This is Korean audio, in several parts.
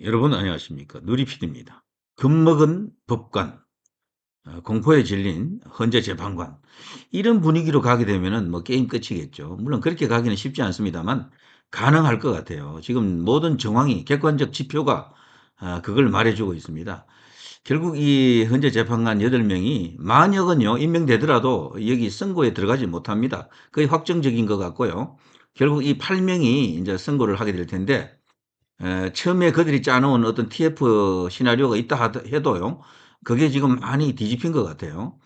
여러분 안녕하십니까 누리피디입니다. 겁먹은 법관, 어, 공포에 질린 헌재 재판관 이런 분위기로 가게 되면은 뭐 게임 끝이겠죠. 물론 그렇게 가기는 쉽지 않습니다만 가능할 것 같아요. 지금 모든 정황이 객관적 지표가 아, 그걸 말해주고 있습니다. 결국 이 헌재 재판관 8명이 만약은요 임명되더라도 여기 선고에 들어가지 못합니다. 거의 확정적인 것 같고요. 결국 이 8명이 이제 선고를 하게 될 텐데 에, 처음에 그들이 짜놓은 어떤 TF 시나리오가 있다 해도요, 그게 지금 많이 뒤집힌 것 같아요.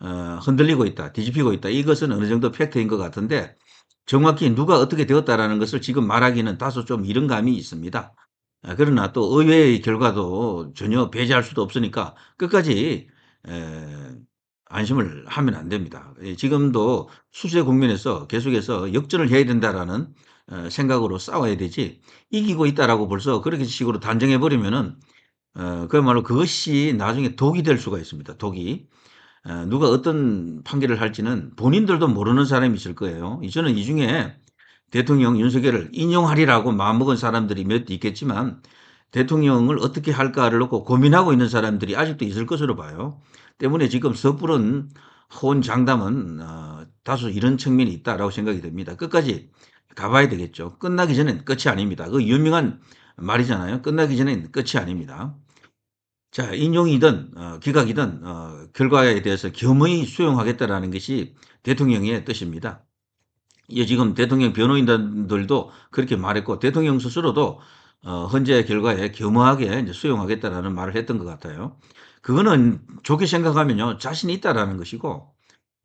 어, 흔들리고 있다, 뒤집히고 있다. 이것은 어느 정도 팩트인 것 같은데, 정확히 누가 어떻게 되었다라는 것을 지금 말하기는 다소 좀 이른 감이 있습니다. 아, 그러나 또 의회의 결과도 전혀 배제할 수도 없으니까 끝까지 에, 안심을 하면 안 됩니다. 예, 지금도 수세 국면에서 계속해서 역전을 해야 된다라는 어, 생각으로 싸워야 되지 이기고 있다라고 벌써 그렇게 식으로 단정해 버리면은 어, 그야말로 그것이 나중에 독이 될 수가 있습니다. 독이 어, 누가 어떤 판결을 할지는 본인들도 모르는 사람이 있을 거예요. 저는 이 중에 대통령 윤석열을 인용하리라고 마음먹은 사람들이 몇 있겠지만 대통령을 어떻게 할까를 놓고 고민하고 있는 사람들이 아직도 있을 것으로 봐요. 때문에 지금 섣부른 호언 장담은 어, 다소 이런 측면이 있다라고 생각이 됩니다. 끝까지 가봐야 되겠죠. 끝나기 전엔 끝이 아닙니다. 그 유명한 말이잖아요. 끝나기 전엔 끝이 아닙니다. 자, 인용이든 어, 기각이든 어, 결과에 대해서 겸허히 수용하겠다라는 것이 대통령의 뜻입니다. 예, 지금 대통령 변호인들도 그렇게 말했고 대통령 스스로도 어, 헌재 결과에 겸허하게 이제 수용하겠다라는 말을 했던 것 같아요. 그거는 좋게 생각하면요 자신이 있다라는 것이고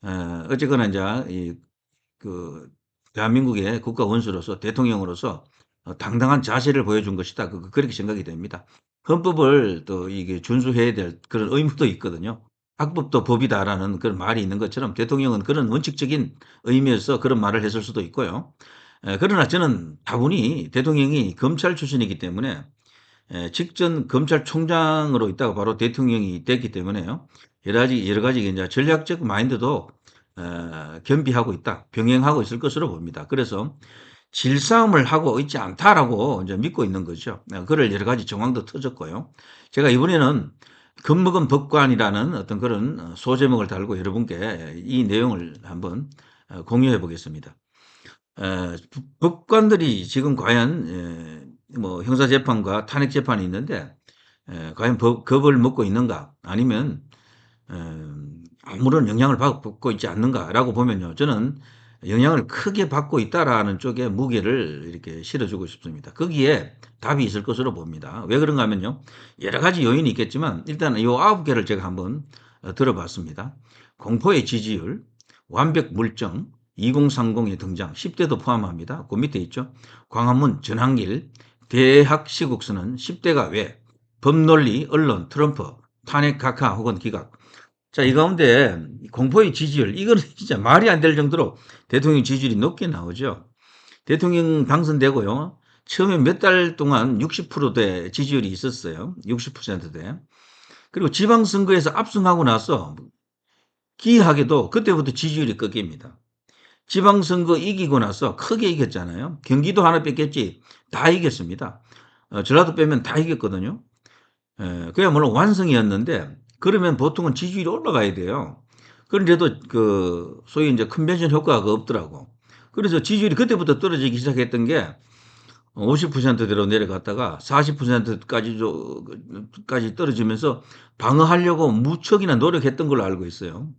어, 어쨌거나 이제 이, 그 대한민국의 국가 원수로서 대통령으로서 어, 당당한 자세를 보여준 것이다. 그- 그렇게 생각이 됩니다. 헌법을 또 이게 준수해야 될 그런 의무도 있거든요. 학법도 법이다라는 그런 말이 있는 것처럼 대통령은 그런 원칙적인 의미에서 그런 말을 했을 수도 있고요. 에, 그러나 저는 다분히 대통령이 검찰 출신이기 때문에 에, 직전 검찰총장으로 있다가 바로 대통령이 됐기 때문에요. 여러 가지 여러 가지 이제 전략적 마인드도 어, 겸비하고 있다, 병행하고 있을 것으로 봅니다. 그래서 질싸움을 하고 있지 않다라고 이제 믿고 있는 거죠. 어, 그럴 여러 가지 정황도 터졌고요. 제가 이번에는 겁먹은 법관이라는 어떤 그런 어, 소제목을 달고 여러분께 이 내용을 한번 어, 공유해 보겠습니다. 어, 법관들이 지금 과연 에, 뭐 형사재판과 탄핵재판이 있는데 에, 과연 법, 겁을 먹고 있는가 아니면 에, 아무런 영향을 받고 있지 않는가라고 보면요 저는 영향을 크게 받고 있다라는 쪽에 무게를 이렇게 실어주고 싶습니다. 거기에 답이 있을 것으로 봅니다. 왜 그런가 하면요 여러 가지 요인이 있겠지만 일단 이 아홉 개를 제가 한번 어, 들어봤습니다. 공포의 지지율, 완벽 물정, 2030의 등장, 10대도 포함합니다. 그 밑에 있죠. 광화문, 전환길, 대학 시국수는 10대가 왜, 법논리, 언론, 트럼프, 탄핵 각하 혹은 기각. 자, 이 가운데 공포의 지지율, 이거는 진짜 말이 안 될 정도로 대통령 지지율이 높게 나오죠. 대통령 당선되고요. 처음에 몇 달 동안 60%대 지지율이 있었어요. 60%대. 그리고 지방선거에서 압승하고 나서 기이하게도 그때부터 지지율이 꺾입니다. 지방선거 이기고 나서 크게 이겼잖아요. 경기도 하나 뺐겠지 다 이겼습니다. 어, 전라도 빼면 다 이겼거든요. 에, 그야말로 완성이었는데 그러면 보통은 지지율이 올라가야 돼요. 그런데도 그 소위 이제 컨벤션 효과가 없더라고. 그래서 지지율이 그때부터 떨어지기 시작했던 게 50%대로 내려갔다가 40%까지 까지 떨어지면서 방어하려고 무척이나 노력했던 걸로 알고 있어요.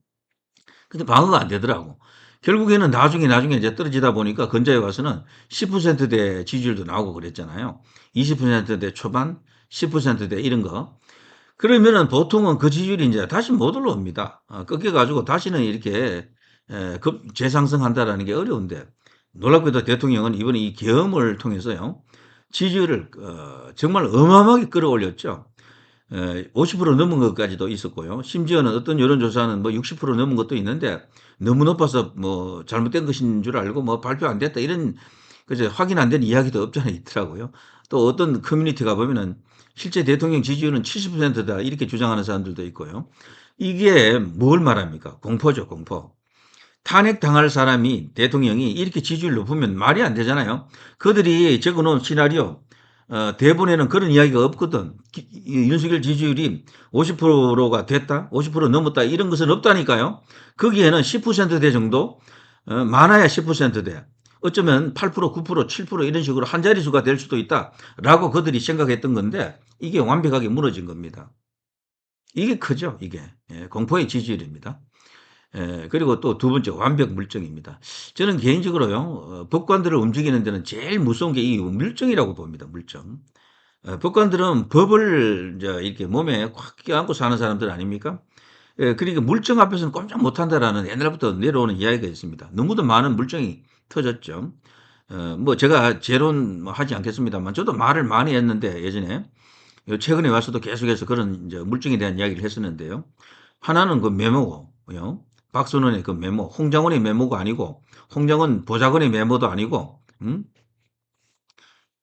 근데 방어가 안 되더라고. 결국에는 나중에 나중에 이제 떨어지다 보니까 근자에 와서는 10%대 지지율도 나오고 그랬잖아요. 20%대 초반, 10%대 이런 거. 그러면은 보통은 그 지지율이 이제 다시 못 올라옵니다. 어, 꺾여가지고 다시는 이렇게 에, 급 재상승한다라는 게 어려운데 놀랍게도 대통령은 이번에 이 계엄을 통해서요 지지율을 어, 정말 어마어마하게 끌어올렸죠. 50% 넘은 것까지도 있었고요. 심지어는 어떤 여론조사는 뭐 60% 넘은 것도 있는데 너무 높아서 뭐 잘못된 것인 줄 알고 뭐 발표 안 됐다 이런 그저 확인 안 된 이야기도 없잖아 있더라고요. 또 어떤 커뮤니티가 보면은 실제 대통령 지지율은 70%다 이렇게 주장하는 사람들도 있고요. 이게 뭘 말합니까? 공포죠, 공포. 탄핵 당할 사람이 대통령이 이렇게 지지율 높으면 말이 안 되잖아요. 그들이 적어놓은 시나리오 어, 대본에는 그런 이야기가 없거든. 기- 이 윤석열 지지율이 50%가 됐다, 50% 넘었다 이런 것은 없다니까요. 거기에는 10%대 정도, 어, 많아야 10%대. 어쩌면 8%, 9%, 7% 이런 식으로 한 자릿수가 될 수도 있다라고 그들이 생각했던 건데 이게 완벽하게 무너진 겁니다. 이게 크죠, 이게. 예, 공포의 지지율입니다. 예, 그리고 또 두 번째 완벽 물증입니다. 저는 개인적으로요, 어, 법관들을 움직이는 데는 제일 무서운 게 이 물증이라고 봅니다, 물증. 어, 법관들은 법을 이제 이렇게 몸에 꽉 껴안고 사는 사람들 아닙니까? 예, 그러니까 물증 앞에서는 꼼짝 못한다라는 옛날부터 내려오는 이야기가 있습니다. 너무도 많은 물증이 터졌죠. 어, 뭐 제가 재론 뭐 하지 않겠습니다만 저도 말을 많이 했는데 예전에 요 최근에 와서도 계속해서 그런 이제 물증에 대한 이야기를 했었는데요. 하나는 그 메모고 요. 박선원의 그 메모, 홍장원의 메모가 아니고 홍장원 보좌관의 메모도 아니고 음?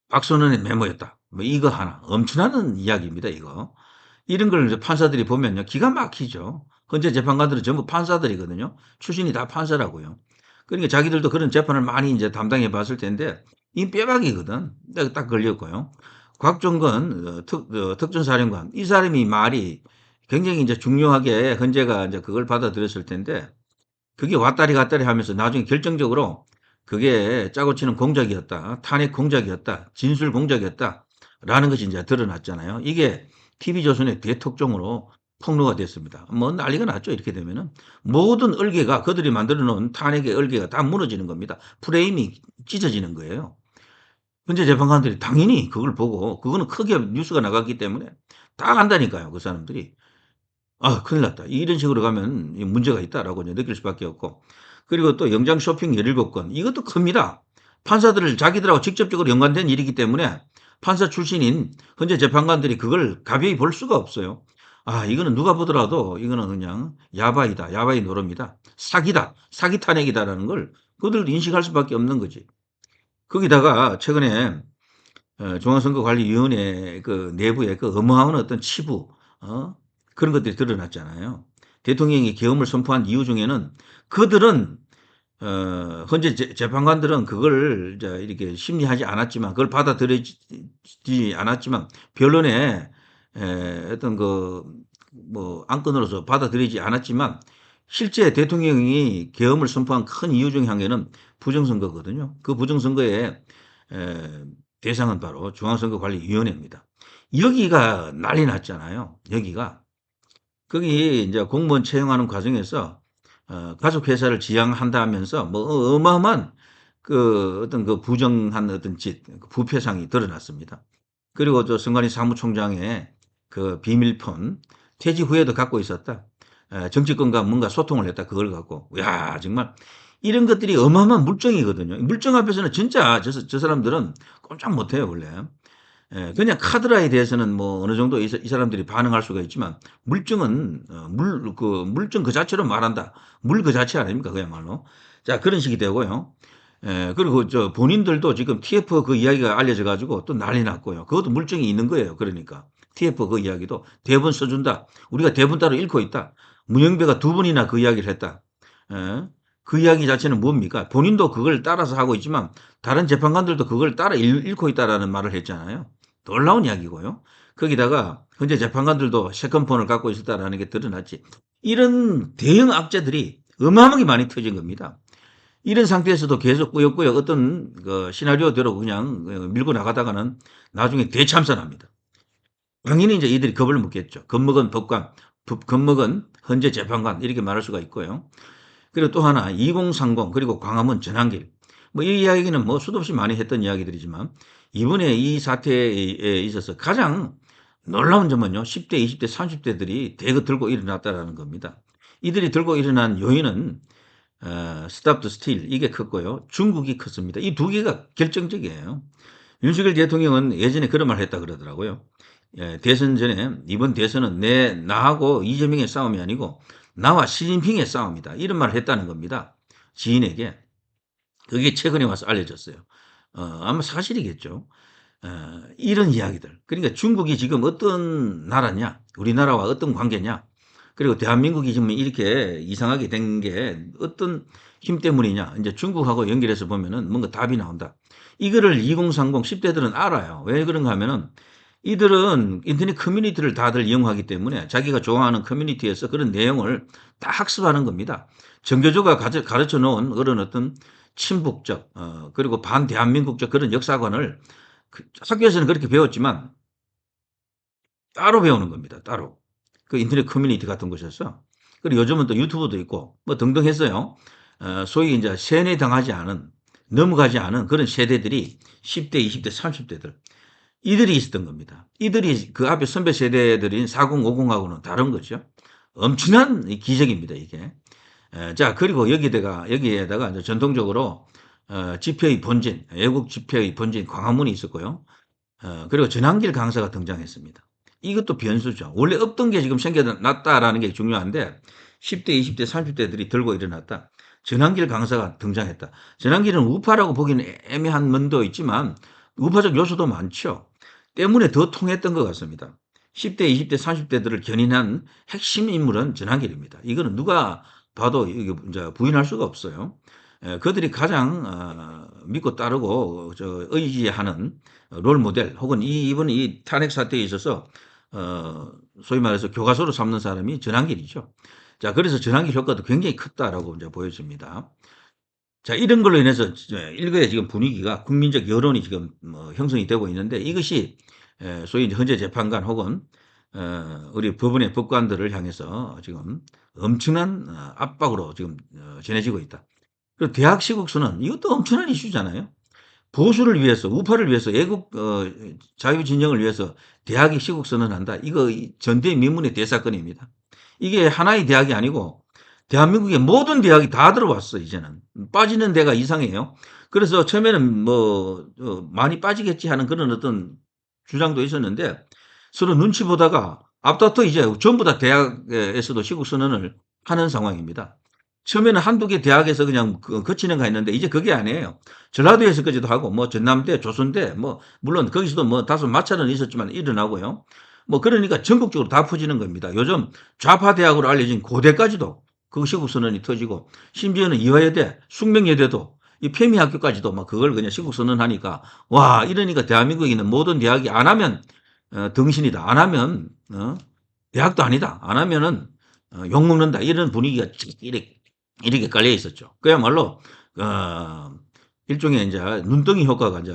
박선원의 메모였다. 뭐 이거 하나 엄청난 이야기입니다. 이거 이런 걸 이제 판사들이 보면요 기가 막히죠. 현재 재판관들은 전부 판사들이거든요. 출신이 다 판사라고요. 그러니까 자기들도 그런 재판을 많이 이제 담당해 봤을 텐데 이 빼박이거든. 딱, 딱 걸렸고요. 곽종건 어, 특, 어, 특전사령관 이 사람이 말이 굉장히 이제 중요하게 헌재가 이제 그걸 받아들였을 텐데 그게 왔다리 갔다리 하면서 나중에 결정적으로 그게 짜고 치는 공작이었다. 탄핵 공작이었다. 진술 공작이었다. 라는 것이 이제 드러났잖아요. 이게 TV조선의 대특종으로 폭로가 됐습니다. 뭐 난리가 났죠. 이렇게 되면은. 모든 얼개가 그들이 만들어 놓은 탄핵의 얼개가 다 무너지는 겁니다. 프레임이 찢어지는 거예요. 현재 재판관들이 당연히 그걸 보고 그거는 크게 뉴스가 나갔기 때문에 다 안다니까요. 그 사람들이. 아, 큰일 났다. 이런 식으로 가면 이 문제가 있다라고 느낄 수밖에 없고. 그리고 또 영장 쇼핑 17건. 이것도 큽니다. 판사들을 자기들하고 직접적으로 연관된 일이기 때문에 판사 출신인 현재 재판관들이 그걸 가벼이 볼 수가 없어요. 아, 이거는 누가 보더라도 이거는 그냥 야바이다. 야바이 노름이다. 사기다. 사기 탄핵이다라는 걸 그들 인식할 수밖에 없는 거지. 거기다가 최근에 어, 중앙선거관리위원회 그 내부에 그 어마어마한 어떤 치부, 어? 그런 것들이 드러났잖아요. 대통령이 계엄을 선포한 이유 중에는 그들은 어, 현재 재- 재 판관들은 그걸 이제 이렇게 심리하지 않았지만 그걸 받아들이지 않았지만 변론에 에, 어떤 그 뭐 안건으로서 받아들이지 않았지만 실제 대통령이 계엄을 선포한 큰 이유 중에 한 개는 부정선거거든요. 그 부정선거의 에, 대상은 바로 중앙선거관리위원회입니다. 여기가 난리 났잖아요. 여기가 거기 이제 공무원 채용하는 과정에서 어, 가족 회사를 지향한다 하면서 뭐 어마어마한 그 어떤 그 부정한 어떤 짓, 그 부패상이 드러났습니다. 그리고 저 선관위 사무총장의 그 비밀폰 퇴직 후에도 갖고 있었다. 에, 정치권과 뭔가 소통을 했다. 그걸 갖고. 야 정말 이런 것들이 어마어마한 물증이거든요. 물증 앞에서는 진짜 저, 저 사람들은 꼼짝 못해요 원래. 예, 그냥 카드라에 대해서는 뭐 어느 정도 이, 사람들이 반응할 수가 있지만 물증은 어, 물, 그 물증 그 자체로 말한다. 물 그 자체 아닙니까 그야말로. 자 그런 식이 되고요. 예, 그리고 저 본인들도 지금 TF 그 이야기가 알려져 가지고 또 난리 났고요. 그것도 물증이 있는 거예요. 그러니까 TF 그 이야기도 대본 써준다. 우리가 대본 따로 읽고 있다. 문영배가 두 번이나 그 이야기를 했다. 예, 그 이야기 자체는 뭡니까? 본인도 그걸 따라서 하고 있지만 다른 재판관들도 그걸 따라 읽- 읽고 있다라는 말을 했잖아요. 놀라운 이야기고요. 거기다가 현재 재판관들도 세컨폰을 갖고 있었다라는 게 드러났지. 이런 대형 악재들이 어마어마하게 많이 터진 겁니다. 이런 상태에서도 계속 꾸역꾸역 어떤 그 시나리오대로 그냥 어, 밀고 나가다가는 나중에 대참사납니다. 당연히 이제 이들이 겁을 먹겠죠. 겁먹은 법관, 법- 겁먹은 현재 재판관 이렇게 말할 수가 있고요. 그리고 또 하나 2030 그리고 광화문 전환길. 뭐 이 이야기는 뭐 수도 없이 많이 했던 이야기들이지만 이번에 이 사태에 있어서 가장 놀라운 점은요 10대 20대 30대들이 대거 들고 일어났다라는 겁니다. 이들이 들고 일어난 요인은 어, 스탑 더 스틸 이게 컸고요. 중국이 컸습니다. 이 두 개가 결정적이에요. 윤석열 대통령은 예전에 그런 말 했다 그러더라고요. 예, 대선 전에 이번 대선은 내 나하고 이재명의 싸움이 아니고 나와 시진핑의 싸움이다. 이런 말을 했다는 겁니다. 지인에게. 그게 최근에 와서 알려졌어요. 어, 아마 사실이겠죠. 어, 이런 이야기들. 그러니까 중국이 지금 어떤 나라냐, 우리나라와 어떤 관계냐, 그리고 대한민국이 지금 이렇게 이상하게 된 게 어떤 힘 때문이냐. 이제 중국하고 연결해서 보면은 뭔가 답이 나온다. 이거를 2030 10대들은 알아요. 왜 그런가 하면은 이들은 인터넷 커뮤니티를 다들 이용하기 때문에 자기가 좋아하는 커뮤니티에서 그런 내용을 다 학습하는 겁니다. 정교조가 가르쳐, 놓은 그런 어떤 친북적, 어, 그리고 반대한민국적 그런 역사관을 그 학교에서는 그렇게 배웠지만 따로 배우는 겁니다. 따로. 그 인터넷 커뮤니티 같은 곳에서. 그리고 요즘은 또 유튜브도 있고 뭐 등등 했어요. 어, 소위 이제 세뇌 당하지 않은 넘어가지 않은 그런 세대들이 10대, 20대, 30대들 이들이 있었던 겁니다. 이들이 그 앞에 선배 세대들인 4050하고는 다른 거죠. 엄청난 기적입니다, 이게. 에, 자, 그리고 여기다가, 여기에다가 이제 전통적으로, 어, 집회의 본진, 애국 집회의 본진 광화문이 있었고요. 어, 그리고 전한길 강사가 등장했습니다. 이것도 변수죠. 원래 없던 게 지금 생겨났다라는 게 중요한데, 10대, 20대, 30대들이 들고 일어났다. 전한길 강사가 등장했다. 전한길은 우파라고 보기는 애매한 면도 있지만, 우파적 요소도 많죠. 때문에 더 통했던 것 같습니다. 10대, 20대, 30대들을 견인한 핵심 인물은 전한길입니다. 이거는 누가 봐도 부인할 수가 없어요. 에, 그들이 가장 어, 믿고 따르고 저 의지하는 롤 모델 혹은 이 이번 이 탄핵 사태에 있어서 어, 소위 말해서 교과서로 삼는 사람이 전한길이죠. 자, 그래서 전한길 효과도 굉장히 컸다라고 이제 보여집니다. 자, 이런 걸로 인해서 일거의 지금 분위기가 국민적 여론이 지금 뭐 형성이 되고 있는데 이것이 에, 소위 헌재 재판관 혹은 어, 우리 법원의 법관들을 향해서 지금 엄청난 어, 압박으로 지금 어, 전해지고 있다. 그리고 대학 시국수는 이것도 엄청난 이슈잖아요. 보수를 위해서, 우파를 위해서, 애국 어, 자유 진영을 위해서 대학이 시국 선언한다. 이거 전대미문의 대사건입니다. 이게 하나의 대학이 아니고 대한민국의 모든 대학이 다 들어왔어 이제는 빠지는 데가 이상해요. 그래서 처음에는 뭐 어, 많이 빠지겠지 하는 그런 어떤 주장도 있었는데 서로 눈치 보다가 앞다퉈 이제 전부 다 대학에서도 시국 선언을 하는 상황입니다. 처음에는 한두 개 대학에서 그냥 그- 거치는 가 있는데 이제 그게 아니에요. 전라도에서까지도 하고 뭐 전남대, 조선대 뭐 물론 거기서도 뭐 다소 마찰은 있었지만 일어나고요. 뭐 그러니까 전국적으로 다 퍼지는 겁니다. 요즘 좌파 대학으로 알려진 고대까지도 그 시국 선언이 터지고 심지어는 이화여대, 숙명여대도 이 페미학교까지도 막 그걸 그냥 시국 선언하니까 와 이러니까 대한민국에 있는 모든 대학이 안 하면 어, 등신이다. 안 하면 어, 대학도 아니다. 안 하면은 어, 욕 먹는다. 이런 분위기가 이렇게 이렇게 깔려 있었죠. 그야말로 어, 일종의 이제 눈덩이 효과가 이제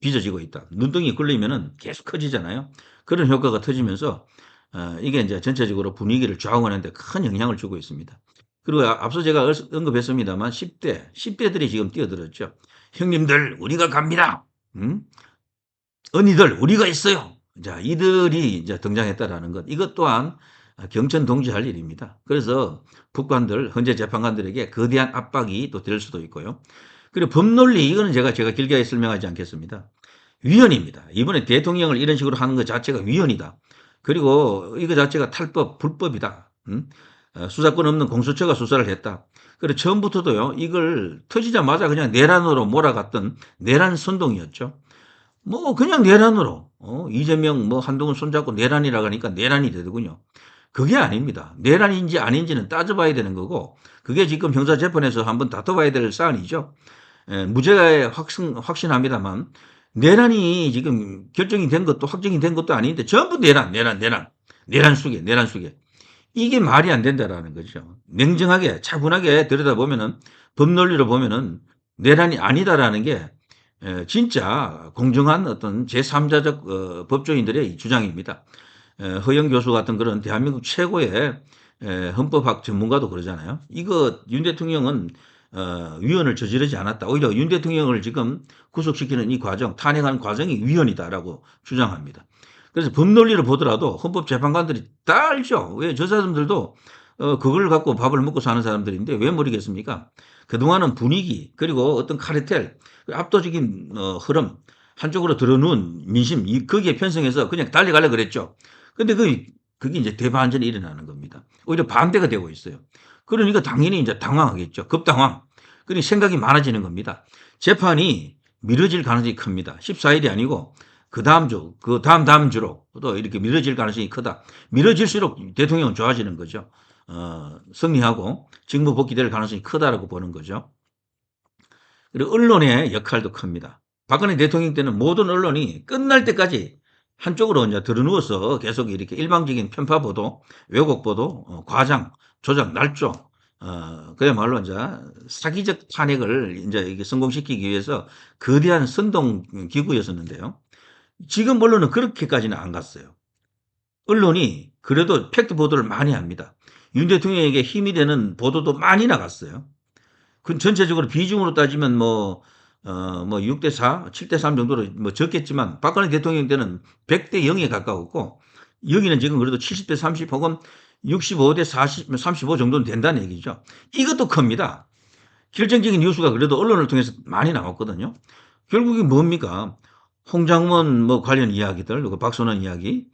빚어지고 있다. 눈덩이 굴리면은 계속 커지잖아요. 그런 효과가 터지면서 어, 이게 이제 전체적으로 분위기를 좌우하는데 큰 영향을 주고 있습니다. 그리고 아- 앞서 제가 얼- 언급했습니다만 10대, 10대들이 지금 뛰어들었죠. 형님들, 우리가 갑니다. 음? 언니들, 우리가 있어요. 자, 이들이 이제 등장했다라는 것. 이것 또한 경천 동지할 일입니다. 그래서 북관들, 현재 재판관들에게 거대한 압박이 또 될 수도 있고요. 그리고 법논리, 이거는 제가, 제가 길게 설명하지 않겠습니다. 위헌입니다. 이번에 대통령을 이런 식으로 하는 것 자체가 위헌이다. 그리고 이거 자체가 탈법, 불법이다. 음? 어, 수사권 없는 공수처가 수사를 했다. 그리고 처음부터도요, 이걸 터지자마자 그냥 내란으로 몰아갔던 내란 선동이었죠. 뭐, 그냥 내란으로, 어, 이재명 뭐 한동훈 손잡고 내란이라고 하니까 내란이 되더군요. 그게 아닙니다. 내란인지 아닌지는 따져봐야 되는 거고, 그게 지금 형사재판에서 한번 다퉈봐야 될 사안이죠. 에, 무죄에 확신, 확신합니다만, 내란이 지금 결정이 된 것도 확정이 된 것도 아닌데, 전부 내란, 내란, 내란. 내란 속에, 내란 속에. 이게 말이 안 된다라는 거죠. 냉정하게, 차분하게 들여다보면은, 법논리로 보면은, 내란이 아니다라는 게, 에, 진짜 공정한 어떤 제3자적 어, 법조인들의 주장입니다. 에, 허영 교수 같은 그런 대한민국 최고의 에, 헌법학 전문가도 그러잖아요. 이거 윤 대통령은 어, 위헌을 저지르지 않았다. 오히려 윤 대통령을 지금 구속시키는 이 과정, 탄핵하는 과정이 위헌이다라고 주장합니다. 그래서 법논리를 보더라도 헌법재판관들이 다 알죠. 왜 저 사람들도 어, 그걸 갖고 밥을 먹고 사는 사람들인데 왜 모르겠습니까? 그동안은 분위기 그리고 어떤 카르텔 압도적인 어, 흐름 한쪽으로 들어놓은 민심 이 거기에 편성해서 그냥 달려가려 그랬죠. 근데 그 그게 이제 대반전이 일어나는 겁니다. 오히려 반대가 되고 있어요. 그러니까 당연히 이제 당황하겠죠. 급당황. 그러니 생각이 많아지는 겁니다. 재판이 미뤄질 가능성이 큽니다. 14일이 아니고 그 다음 주, 그 다음 다음 주로 또 이렇게 미뤄질 가능성이 크다. 미뤄질수록 대통령은 좋아지는 거죠. 어, 승리하고 직무 복귀될 가능성이 크다라고 보는 거죠. 그리고 언론의 역할도 큽니다. 박근혜 대통령 때는 모든 언론이 끝날 때까지 한쪽으로 이제 들어누워서 계속 이렇게 일방적인 편파 보도, 왜곡 보도, 어, 과장, 조작, 날조, 어, 그야말로 이제 사기적 탄핵을 이제 이게 성공시키기 위해서 거대한 선동 기구였었는데요. 지금 언론은 그렇게까지는 안 갔어요. 언론이 그래도 팩트 보도를 많이 합니다. 윤 대통령에게 힘이 되는 보도도 많이 나갔어요. 그 전체적으로 비중으로 따지면 뭐, 어, 뭐 6대 4, 7대 3 정도로 뭐 적겠지만 박근혜 대통령 때는 100대 0에 가까웠고 여기는 지금 그래도 70대 30 혹은 65대 40, 35 정도는 된다는 얘기죠. 이것도 큽니다. 결정적인 뉴스가 그래도 언론을 통해서 많이 나왔거든요. 결국이 뭡니까? 홍장원 뭐 관련 이야기들, 그 박선원 이야기,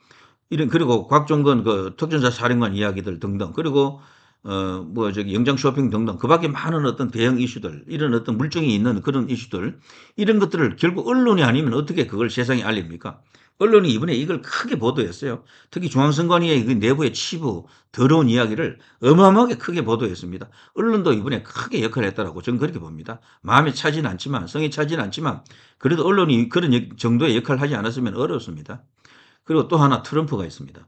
이런 그리고 곽종건 그 특전사 사령관 이야기들 등등 그리고 어 뭐 저기 영장 쇼핑 등등 그밖에 많은 어떤 대형 이슈들 이런 어떤 물증이 있는 그런 이슈들 이런 것들을 결국 언론이 아니면 어떻게 그걸 세상에 알립니까? 언론이 이번에 이걸 크게 보도했어요. 특히 중앙선관위의 그 내부의 치부 더러운 이야기를 어마어마하게 크게 보도했습니다. 언론도 이번에 크게 역할을 했다라고 저는 그렇게 봅니다. 마음에 차지는 않지만 성에 차지는 않지만 그래도 언론이 그런 정도의 역할을 하지 않았으면 어렵습니다. 그리고 또 하나 트럼프가 있습니다.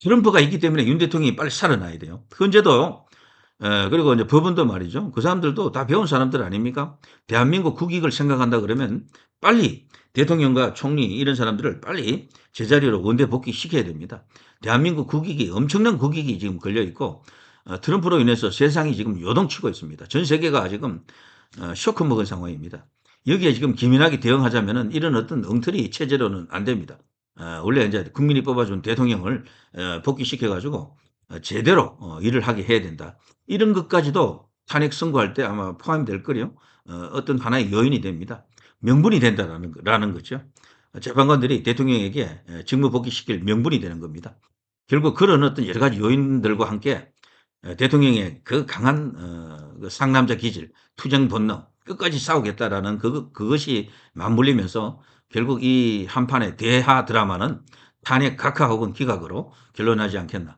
트럼프가 있기 때문에 윤 대통령이 빨리 살아나야 돼요. 현재도 에, 그리고 이제 법원도 말이죠. 그 사람들도 다 배운 사람들 아닙니까? 대한민국 국익을 생각한다 그러면 빨리 대통령과 총리 이런 사람들을 빨리 제자리로 원대 복귀시켜야 됩니다. 대한민국 국익이 엄청난 국익이 지금 걸려 있고 어, 트럼프로 인해서 세상이 지금 요동치고 있습니다. 전 세계가 지금 어, 쇼크 먹은 상황입니다. 여기에 지금 기민하게 대응하자면은 이런 어떤 엉터리 체제로는 안 됩니다. 어, 원래 이제 국민이 뽑아준 대통령을 어, 복귀시켜가지고 어, 제대로 어, 일을 하게 해야 된다. 이런 것까지도 탄핵 선고할 때 아마 포함될 거요. 어, 어떤 하나의 요인이 됩니다. 명분이 된다라는 라는 거죠. 재판관들이 대통령에게 에, 직무 복귀시킬 명분이 되는 겁니다. 결국 그런 어떤 여러 가지 요인들과 함께 에, 대통령의 그 강한 어, 그 상남자 기질, 투쟁 본능 끝까지 싸우겠다라는 그, 그것이 맞물리면서 결국 이 한판의 대하 드라마는 탄핵 각하 혹은 기각으로 결론나지 않겠나 아,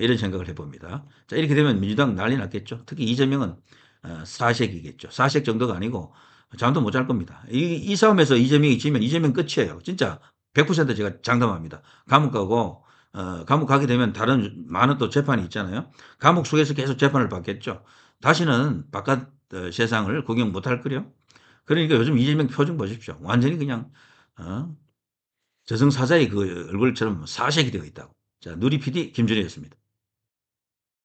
이런 생각을 해봅니다. 자 이렇게 되면 민주당 난리 났겠죠. 특히 이재명은 어, 사색이겠죠. 사색 정도가 아니고 잠도 못 잘 겁니다. 이, 이 싸움에서 이재명이 지면 이재명 끝이에요. 진짜 100% 제가 장담합니다. 감옥 가고 어, 감옥 가게 되면 다른 많은 또 재판이 있잖아요. 감옥 속에서 계속 재판을 받겠죠. 다시는 바깥 어, 세상을 구경 못할 거요. 그러니까 요즘 이재명 표정 보십시오. 완전히 그냥 어? 저승사자의 그 얼굴처럼 사색이 되어 있다고. 자, 누리 PD 김준희였습니다.